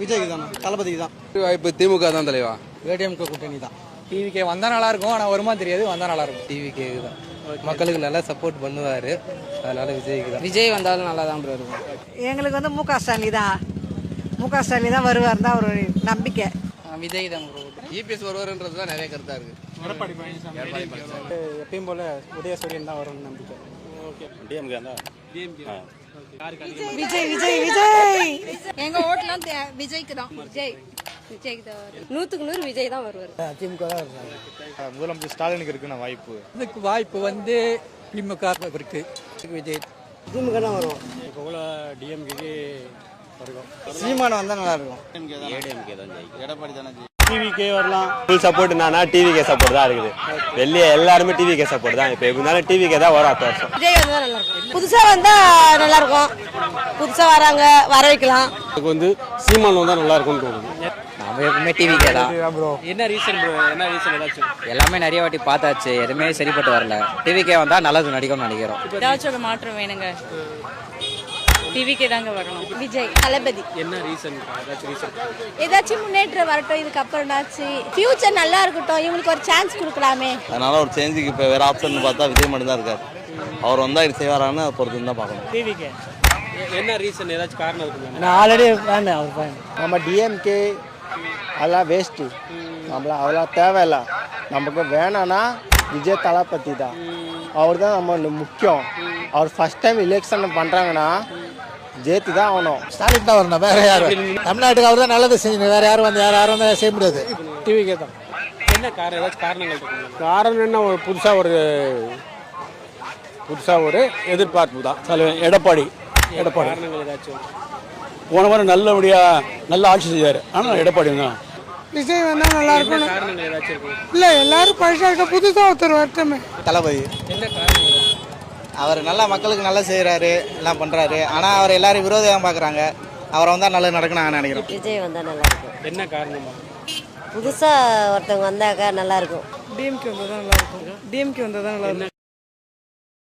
விஜய்க்கு தான் தளபதிக்கு தான் வாய்ப்பு திமுக தான் தலைவா? ஏடிஎம்கே கூட்டணி தான் டிவிகே வந்தா நல்லா இருக்கும் ஆனா வருமா தெரியாது வந்தா நல்லா இருக்கும் டிவிக்கு தான். மக்களுக்கு நல்லா சப்போர்ட் பண்ணுவாரு. அதனால விஜய்க்கு தான் விஜய் வந்தாலும் நல்லா தான் இருக்கும். எங்களுக்கு வந்து மு க ஸ்டாலின் தான் மு க ஸ்டாலின் தான் வருவார் தான் ஒரு நம்பிக்கை. விஜய் தான் இபிஎஸ் வருவாருன்றது தான் நிறைய கருத்தா இருக்கு. எப்பயும் போல உதயசூரியன் தான் வரும்னு நம்பிக்கை. விஜய் விஜய் விஜய்! எங்க ஓட்டுலாம் தே- விஜய்க்கு தான். விஜய் விஜய்க்கு தான் நூத்துக்கு நூறு விஜய் தான் வருவார். முதலமைச்சர் ஸ்டாலினுக்கு இருக்குண்ணா வாய்ப்பு. இதுக்கு வாய்ப்பு வந்து திமுக இருக்கு. விஜய் திமுக தான் வரும் சீமான் வந்தால் நல்லா இருக்கும். டிவிக்கே வரலாம். ஃபுல் சப்போர்ட் என்னன்னா டிவிகே சப்போர்ட் தான் இருக்குது. வெளியே எல்லாருமே டிவிகே சப்போர்ட் தான். இப்போ இருந்தாலும் டிவிகே தான் வரும் அடுத்த வருஷம். விஜய் வந்தா நல்லா இருக்கும். புதுசா வந்தா நல்லா இருக்கும். புதுசா வராங்க வர வைக்கலாம். எனக்கு வந்து சீமான் வந்தா நல்லா இருக்கும்னு தோணுது. நம்ம எப்பவுமே டிவிகே தான். என்ன ரீசன் ப்ரோ என்ன ரீசன் ஏதாச்சும்? எல்லாமே நிறைய வாட்டி பார்த்தாச்சு. எதுவுமே சரிப்பட்டு வரல. டிவிகே வந்தா நல்லது நடிக்கும்னு நினைக்கிறோம். ஏதாச்சும் ஒரு மாற்றம் வேணுங்க. டிவிக்கே தாங்க வரணும். விஜய் தளபதி. என்ன ரீசன் ஏதாச்சும் ரீசன் ஏதாச்சும் முன்னேற்றம் வரட்டும் இதுக்கப்புறம்னாச்சு ஃபியூச்சர் நல்லா இருக்கட்டும் இவங்களுக்கு ஒரு சான்ஸ் கொடுக்கலாமே. அதனால ஒரு சேஞ்சுக்கு இப்போ வேற ஆப்ஷன் பார்த்தா விஜய் மட்டும் தான் இருக்காரு. அவர் வந்தா இது செய்வாரான்னு பொறுத்து தான் பார்க்கணும். என்ன ரீசன் ஏதாச்சும் காரணம் இருக்குங்க நான் ஆல்ரெடி ஃபேன் அவர் ஃபேன் நம்ம டிஎம்கே அதெல்லாம் வேஸ்ட்டு நம்மள அதெல்லாம் தேவையில்ல. நமக்கு வேணான்னா விஜய் தளபதி தான். அவர் தான் நம்ம முக்கியம். அவர் ஃபர்ஸ்ட் டைம் எலெக்ஷன் பண்ணுறாங்கன்னா ஜெயித்து தான் ஆகணும். ஸ்டாலின் தான் வரணும் வேற யாரும் தமிழ்நாட்டுக்கு அவர் தான் நல்லது செஞ்சு வேற யாரும் வந்து யாரும் யாரும் வந்து செய்ய முடியாது. டிவிக்கே தான் என்ன காரணம்? ஏதாச்சும் காரணங்கள் காரணம் என்ன? ஒரு புதுசாக ஒரு புதுசாக ஒரு எதிர்பார்ப்பு தான். தலைவர் எடப்பாடி. எடப்பாடி. காரணங்கள் ஏதாச்சும் போன வாரம் நல்லபடியாக நல்ல ஆட்சி செய்வார் ஆனால் எடப்பாடி தான். விஜய் வந்தா நல்லா இருக்கும் காரணங்கள் ஏதாச்சும் இருக்கு? இல்ல எல்லாரும் பழசா இருக்க புதுசா ஒருத்தர் வரட்டுமே. தளபதி. என்ன காரணம் அவர் நல்லா மக்களுக்கு நல்லா செய்கிறாரு எல்லாம் பண்ணுறாரு ஆனால் அவர் எல்லாரும் விரோதம் பார்க்குறாங்க அவரை வந்தால் நல்லது நடக்கும் நான் நினைக்கிறேன். விஜய் வந்தா நல்லா இருக்கும். என்ன காரணமா புதுசா ஒருத்தவங்க வந்தாக்கா நல்லா இருக்கும். டிஎம்கே வந்தா தான் நல்லா இருக்கும் டிஎம்கே வந்தா தான் நல்லா இருக்கும்.